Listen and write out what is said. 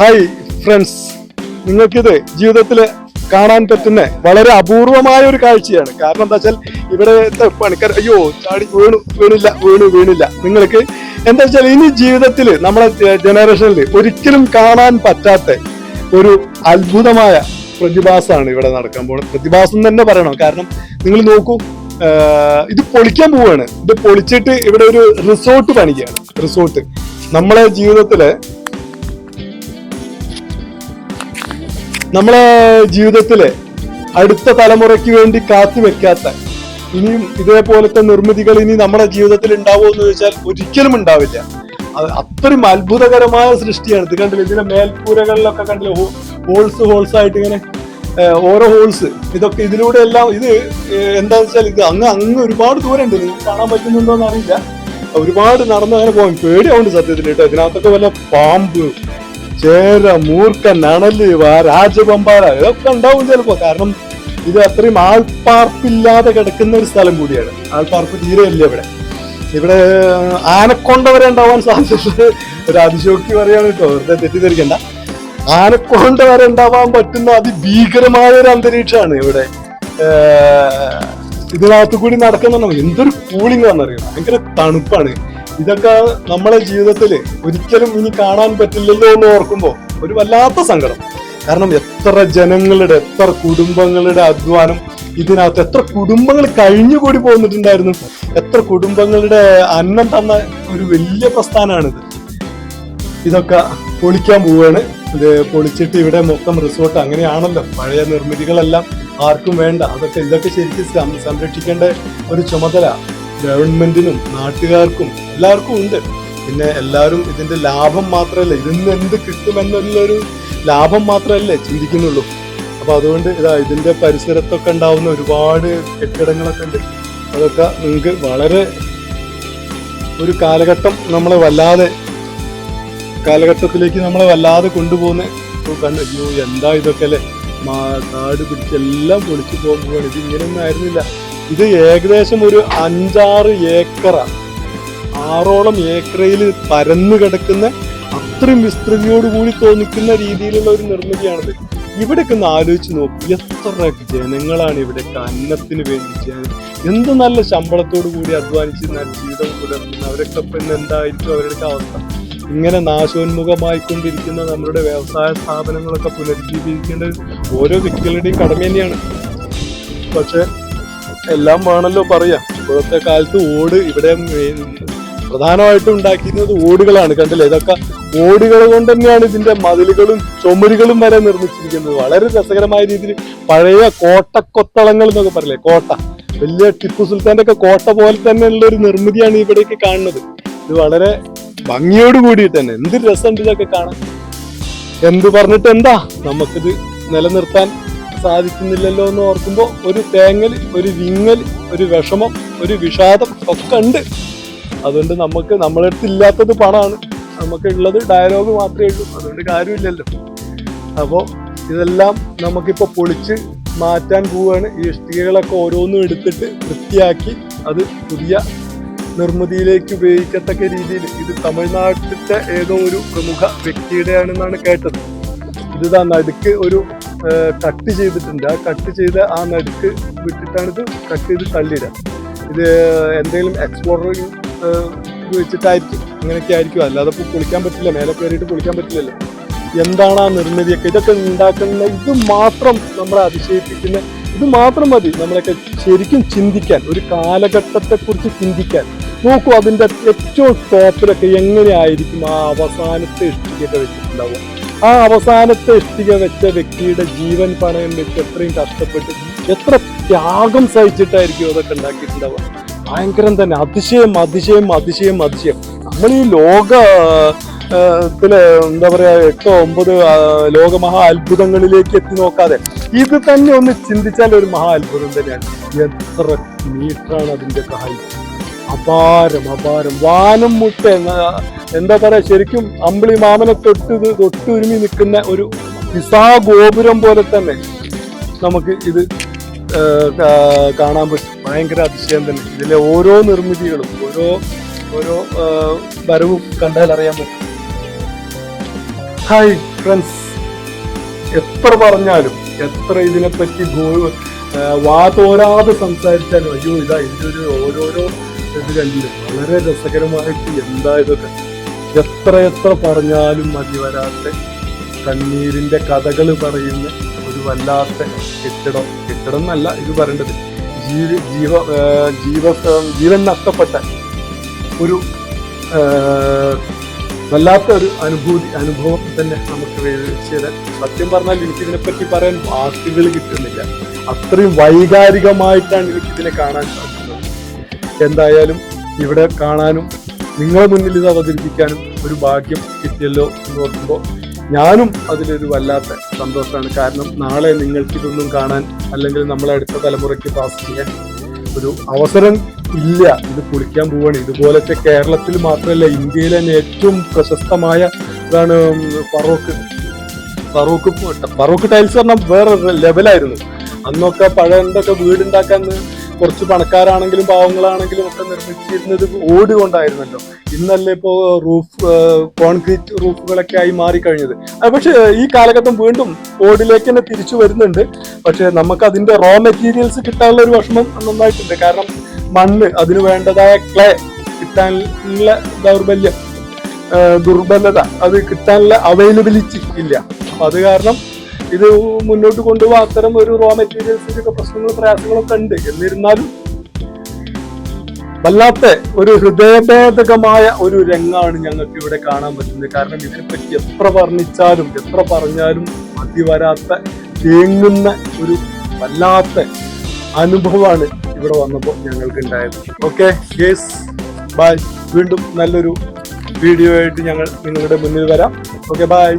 Hi friends നിങ്ങൾക്കിത് ജീവിതത്തിൽ കാണാൻ പറ്റുന്ന വളരെ അപൂർവമായ ഒരു കാഴ്ചയാണ്. കാരണം എന്താ വെച്ചാൽ ഇവിടെ പണിക്കാർ അയ്യോ ചാടി വീണു വീണില്ല വീണു വീണില്ല. നിങ്ങൾക്ക് എന്താ വെച്ചാൽ ഇനി ജീവിതത്തിൽ നമ്മളെ ജനറേഷനിൽ ഒരിക്കലും കാണാൻ പറ്റാത്ത ഒരു അത്ഭുതമായ പ്രതിഭാസമാണ് ഇവിടെ നടക്കാൻ പോകുന്നത് പ്രതിഭാസം തന്നെ പറയണം. കാരണം നിങ്ങൾ നോക്കൂ ഇത് പൊളിക്കാൻ പോവാണ്. ഇത് പൊളിച്ചിട്ട് ഇവിടെ ഒരു റിസോർട്ട് പണിക്കുകയാണ് റിസോർട്ട്. നമ്മളെ ജീവിതത്തിൽ നമ്മളെ ജീവിതത്തിലെ അടുത്ത തലമുറയ്ക്ക് വേണ്ടി കാത്തു വെക്കാത്ത ഇനിയും ഇതേപോലത്തെ നിർമ്മിതികൾ ഇനി നമ്മുടെ ജീവിതത്തിൽ ഉണ്ടാവുമോ എന്ന് ചോദിച്ചാൽ ഒരിക്കലും ഉണ്ടാവില്ല. അത് അത്രയും അത്ഭുതകരമായ സൃഷ്ടിയാണ്. ഇത് കണ്ടില്ല? ഇതിന്റെ മേൽക്കൂരകളിലൊക്കെ കണ്ടില്ല? ഹോൾസ് ഹോൾസ് ആയിട്ട് ഇങ്ങനെ ഓരോ ഹോൾസ്. ഇതൊക്കെ ഇതിലൂടെ എല്ലാം ഇത് എന്താന്ന് വെച്ചാൽ ഇത് അങ്ങ് അങ്ങ് ഒരുപാട് ദൂരം ഉണ്ട് കാണാൻ പറ്റുന്നുണ്ടോ എന്ന് അറിയില്ല. ഒരുപാട് നടന്ന് അങ്ങനെ പോകും പേടിയാവുണ്ട് സത്യത്തിൽ കേട്ടോ. ഇതിനകത്തൊക്കെ വല്ല പാമ്പ് ചേര മൂർക്ക നണൽ വാ- രാജപമ്പാല ഇതൊക്കെ ഉണ്ടാവും ചിലപ്പോ. കാരണം ഇത് അത്രയും ആൾപ്പാർപ്പില്ലാതെ കിടക്കുന്ന ഒരു സ്ഥലം കൂടിയാണ്. ആൾപ്പാർപ്പ് തീരെ ഇല്ല ഇവിടെ. ഇവിടെ ആനക്കൊണ്ട വരെ ഉണ്ടാവാൻ സാധ്യത ഒരു അതിശോക്തി പറയാണ് കേട്ടോ. വെറുതെ തെറ്റിദ്ധരിക്കണ്ട. ആനക്കൊണ്ട വരെ ഉണ്ടാവാൻ പറ്റുന്ന അതിഭീകരമായ ഒരു അന്തരീക്ഷമാണ് ഇവിടെ. ഇതിനകത്തു കൂടി നടക്കുന്ന എന്തൊരു കൂളിംഗ് ആണെന്നറിയാം? ഭയങ്കര തണുപ്പാണ്. ഇതൊക്കെ നമ്മളെ ജീവിതത്തിൽ ഒരിക്കലും ഇനി കാണാൻ പറ്റില്ലല്ലോ എന്ന് ഓർക്കുമ്പോൾ ഒരു വല്ലാത്ത സങ്കടം. കാരണം എത്ര ജനങ്ങളുടെ എത്ര കുടുംബങ്ങളുടെ അധ്വാനം ഇതിനകത്ത് എത്ര കുടുംബങ്ങൾ കഴിഞ്ഞുകൂടി പോന്നിട്ടുണ്ടായിരുന്നു. എത്ര കുടുംബങ്ങളുടെ അന്നം തന്ന ഒരു വലിയ പ്രസ്ഥാനമാണിത്. ഇതൊക്കെ പൊളിക്കാൻ പോവുകയാണ് ഇത് പൊളിച്ചിട്ട് ഇവിടെ മൊത്തം റിസോർട്ട് അങ്ങനെയാണല്ലോ. പഴയ നിർമ്മിതികളെല്ലാം ആർക്കും വേണ്ട. അതൊക്കെ ഇതൊക്കെ ശരിക്കും സംരക്ഷിക്കേണ്ട ഒരു ചുമതല ഗവൺമെന്റിനും നാട്ടുകാർക്കും എല്ലാവർക്കും ഉണ്ട്. പിന്നെ എല്ലാവരും ഇതിന്റെ ലാഭം മാത്രമല്ല ഇതിന്ന് എന്ത് കിട്ടുമെന്നുള്ളൊരു ലാഭം മാത്രമല്ലേ ചിന്തിക്കുന്നുള്ളൂ. അപ്പൊ അതുകൊണ്ട് ഇതാ ഇതിന്റെ പരിസരത്തൊക്കെ ഉണ്ടാവുന്ന ഒരുപാട് കെട്ടിടങ്ങളൊക്കെ ഉണ്ട്. അതൊക്കെ നിങ്ങൾക്ക് വളരെ ഒരു കാലഘട്ടം നമ്മളെ വല്ലാതെ കാലഘട്ടത്തിലേക്ക് നമ്മളെ വല്ലാതെ കൊണ്ടുപോകുന്ന കണ്ടു അയ്യോ എന്താ ഇതൊക്കെ അല്ലേ? കാട് കാട് പിടിച്ചെല്ലാം പൊളിച്ചു പോകുമ്പോഴാണ് ഇത് ഇങ്ങനെയൊന്നും ആയിരുന്നില്ല. ഇത് ഏകദേശം ഒരു അഞ്ചാറ് ഏക്കറ. ആറോളം ഏക്കറയിൽ പരന്നു കിടക്കുന്ന അത്രയും വിസ്തൃതിയോടുകൂടി തോന്നിക്കുന്ന രീതിയിലുള്ള ഒരു നിർമ്മിതിയാണിത്. ഇവിടെയൊക്കെ ഒന്ന് ആലോചിച്ച് നോക്കി എത്ര ജനങ്ങളാണ് ഇവിടെ അന്നത്തിന് വേണ്ടി എന്ത് നല്ല ശമ്പളത്തോടു കൂടി അധ്വാനിച്ച് ജീവിതം പുലർത്തുന്ന അവരൊക്കെ പിന്നെ എന്തായിരിക്കും അവരുടെ അവസ്ഥ? ഇങ്ങനെ നാശോന്മുഖമായിക്കൊണ്ടിരിക്കുന്ന നമ്മുടെ വ്യവസായ സ്ഥാപനങ്ങളൊക്കെ പുനരുജ്ജീവിക്കേണ്ടത് ഓരോ വ്യക്തികളുടെയും കടമ തന്നെയാണ്. പക്ഷെ എല്ലാം വേണമല്ലോ പറയാം. ഇപ്പോഴത്തെ കാലത്ത് ഓട് ഇവിടെ പ്രധാനമായിട്ടും ഉണ്ടാക്കിയിരുന്നത് ഓടുകളാണ്. കണ്ടില്ലേ? ഇതൊക്കെ ഓടുകൾ കൊണ്ട് തന്നെയാണ് ഇതിന്റെ മതിലുകളും ചുമരുകളും വരെ നിർമ്മിച്ചിരിക്കുന്നത്. വളരെ രസകരമായ രീതിയിൽ പഴയ കോട്ടക്കൊത്തളങ്ങൾ എന്നൊക്കെ പറയില്ലേ? കോട്ട. വലിയ ടിപ്പു സുൽത്താന്റെ ഒക്കെ കോട്ട പോലെ തന്നെയുള്ള ഒരു നിർമ്മിതിയാണ് ഇവിടേക്ക് കാണുന്നത്. ഇത് വളരെ ഭംഗിയോട് കൂടിയിട്ട് തന്നെ. എന്ത് രസമുണ്ട് ഇതൊക്കെ കാണാൻ. എന്ത് പറഞ്ഞിട്ട് എന്താ നമുക്കിത് നിലനിർത്താൻ സാധിക്കുന്നില്ലല്ലോ എന്ന് ഓർക്കുമ്പോൾ ഒരു തേങ്ങൽ ഒരു വിങ്ങൽ ഒരു വിഷമം ഒരു വിഷാദം ഒക്കെ ഉണ്ട്. അതുകൊണ്ട് നമുക്ക് നമ്മളെ അടുത്ത് ഇല്ലാത്തത് പണമാണ്. നമുക്ക് ഉള്ളത് ഡയലോഗ് മാത്രമേ ഉള്ളൂ. അതുകൊണ്ട് കാര്യമില്ലല്ലോ. അപ്പോൾ ഇതെല്ലാം നമുക്കിപ്പോൾ പൊളിച്ച് മാറ്റാൻ പോവുകയാണ്. ഈ ഇഷ്ടികകളൊക്കെ ഓരോന്നും എടുത്തിട്ട് വൃത്തിയാക്കി അത് പുതിയ നിർമ്മിതിയിലേക്ക് ഉപയോഗിക്കത്തക്ക രീതിയിൽ. ഇത് തമിഴ്നാട്ടിലത്തെ ഏതോ ഒരു പ്രമുഖ വ്യക്തിയുടെയാണെന്നാണ് കേട്ടത്. ഇത് അടുക്ക് ഒരു കട്ട് ചെയ്തിട്ടുണ്ട്. ആ കട്ട് ചെയ്ത ആ നടുക്ക് വിട്ടിട്ടാണ് ഇത് കട്ട് ചെയ്ത് തള്ളിയിടുക. ഇത് എന്തെങ്കിലും എക്സ്പ്ലോറർ വെച്ചിട്ടായിരിക്കും. അങ്ങനെയൊക്കെ ആയിരിക്കും. അല്ലാതെ ഇപ്പോൾ കുളിക്കാൻ പറ്റില്ല. മേലെ കയറിയിട്ട് കുളിക്കാൻ പറ്റില്ലല്ലോ. എന്താണ് ആ നിർമ്മിതിയൊക്കെ? ഇതൊക്കെ ഉണ്ടാക്കുന്ന ഇത് മാത്രം നമ്മളെ അതിശയിപ്പിക്കുന്ന ഇത് മാത്രം മതി. നമ്മളൊക്കെ ശരിക്കും ചിന്തിക്കാൻ ഒരു കാലഘട്ടത്തെക്കുറിച്ച് ചിന്തിക്കാൻ. നോക്കൂ അതിന്റെ ഏറ്റവും ടോപ്പിലൊക്കെ എങ്ങനെയായിരിക്കും ആ അവസാനത്തെ ഇഷ്ടിക്കൊക്കെ വെച്ചിട്ടുണ്ടാവുക? ആ അവസാനത്തെ ഇഷ്ടിക വെച്ച വ്യക്തിയുടെ ജീവൻ പണയം വെച്ച് എത്രയും കഷ്ടപ്പെട്ട് എത്ര ത്യാഗം സഹിച്ചിട്ടായിരിക്കും അതൊക്കെ ഉണ്ടാക്കിയിട്ടുണ്ടാവുക. ഭയങ്കരം തന്നെ. അതിശയം അതിശയം അതിശയം അതിശയം. നമ്മൾ ഈ ലോക എന്താ പറയാ എട്ടോ ഒമ്പത് ലോകമഹാ അത്ഭുതങ്ങളിലേക്ക് എത്തി നോക്കാതെ ഇത് തന്നെ ഒന്ന് ചിന്തിച്ചാൽ ഒരു മഹാ അത്ഭുതം തന്നെയാണ്. എത്ര മീറ്ററാണ് അതിന്റെ ഹൈറ്റ് അപാരം അപാരം. വാനം മുട്ട എന്താ പറയാ ശരിക്കും അമ്പിളി മാമനെ തൊട്ട് തൊട്ടുരുമി നിൽക്കുന്ന ഒരു പിസാ ഗോപുരം പോലെ തന്നെ നമുക്ക് ഇത് കാണാൻ പറ്റും. ഭയങ്കര അതിശയം തന്നെ. ഇതിലെ ഓരോ നിർമ്മിതികളും ഓരോ ഓരോ വരവും കണ്ടാൽ അറിയാൻ പറ്റും. Hi friends. എത്ര പറഞ്ഞാലും എത്ര ഇതിനെപ്പറ്റി വാതോരാതെ സംസാരിച്ചാലും അയ്യോ ഇതാ ഇതിന്റെ ഒരു ഓരോരോ ഇത് കണ്ടില്ലേ? വളരെ രസകരമായിട്ട് എന്താ ഇതൊക്കെ? എത്ര എത്ര പറഞ്ഞാലും മതി വരാത്ത കണ്ണീരിന്റെ കഥകൾ പറയുന്ന ഒരു വല്ലാത്ത കെട്ടിടം. കെട്ടിടം എന്നല്ല ഇത് പറയേണ്ടത് ജീവ ജീവ ജീവ ജീവൻ നഷ്ടപ്പെട്ട ഒരു വല്ലാത്ത ഒരു അനുഭൂതി അനുഭവം തന്നെ നമുക്ക് ചെയ്ത് സത്യം പറഞ്ഞാൽ എനിക്ക് ഇതിനെപ്പറ്റി പറയാൻ വാക്കുകൾ കിട്ടുന്നില്ല. അത്രയും വൈകാരികമായിട്ടാണ് എനിക്ക് ഇതിനെ കാണാൻ സാധിക്കുന്നത്. എന്തായാലും ഇവിടെ കാണാനും നിങ്ങളെ മുന്നിൽ ഇത് അവതരിപ്പിക്കാനും ഒരു ഭാഗ്യം കിട്ടിയല്ലോ എന്ന് ഓർക്കുമ്പോൾ ഞാനും അതിലൊരു വല്ലാത്ത സന്തോഷമാണ് കാരണം നാളെ നിങ്ങൾക്ക് ഇതൊന്നും കാണാൻ അല്ലെങ്കിൽ നമ്മളെ അടുത്ത തലമുറയ്ക്ക് പാസ് ചെയ്യാൻ ഒരു അവസരം ഇല്ല. ഇത് കുളിക്കാൻ പോവാണ്. ഇതുപോലത്തെ കേരളത്തിൽ മാത്രമല്ല ഇന്ത്യയിലെ തന്നെ ഏറ്റവും പ്രശസ്തമായ ഇതാണ് ഫറോക്ക്. ഫറോക്ക് ഫറോക്ക് ടൈൽസ് പറഞ്ഞാൽ വേറെ ലെവലായിരുന്നു അന്നൊക്കെ പഴയതൊക്കെ വീടുണ്ടാക്കാൻ കുറച്ച് പണക്കാരാണെങ്കിലും പാവങ്ങളാണെങ്കിലും ഒക്കെ നിർമ്മിച്ചിരുന്നത് ഓട് കൊണ്ടായിരുന്നല്ലോ. ഇന്നല്ലേ ഇപ്പോ റൂഫ് കോൺക്രീറ്റ് റൂഫുകളൊക്കെ ആയി മാറിക്കഴിഞ്ഞത്. പക്ഷെ ഈ കാലഘട്ടം വീണ്ടും ഓടിലേക്ക് തന്നെ തിരിച്ചു വരുന്നുണ്ട്. പക്ഷെ നമുക്ക് അതിന്റെ റോ മെറ്റീരിയൽസ് കിട്ടാനുള്ള ഒരു വിഷമം നന്നായിട്ടുണ്ട്. കാരണം മണ്ണ് അതിന് വേണ്ടതായ ക്ലേ കിട്ടാനുള്ള ദൗർബല്യം ദുർബലത അത് കിട്ടാനുള്ള അവൈലബിലിറ്റി ഇല്ല. അത് കാരണം ഇത് മുന്നോട്ട് കൊണ്ടുപോകാൻ അത്തരം ഒരു റോ മെറ്റീരിയൽസിന്റെ ഒക്കെ പ്രശ്നങ്ങളും പ്രയാസങ്ങളൊക്കെ ഉണ്ട്. എന്നിരുന്നാലും വല്ലാത്ത ഒരു ഹൃദയഭേദകമായ ഒരു രംഗമാണ് ഞങ്ങൾക്ക് ഇവിടെ കാണാൻ പറ്റുന്നത്. കാരണം ഇതിനെപ്പറ്റി എത്ര വർണിച്ചാലും എത്ര പറഞ്ഞാലും മതി വരാത്ത തേങ്ങുന്ന ഒരു വല്ലാത്ത അനുഭവമാണ് ഇവിടെ വന്നപ്പോൾ ഞങ്ങൾക്ക് ഉണ്ടായത് ഓക്കെ യേസ് ബൈ വീണ്ടും നല്ലൊരു വീഡിയോ ആയിട്ട് ഞങ്ങൾ നിങ്ങളുടെ മുന്നിൽ വരാം. Okay bye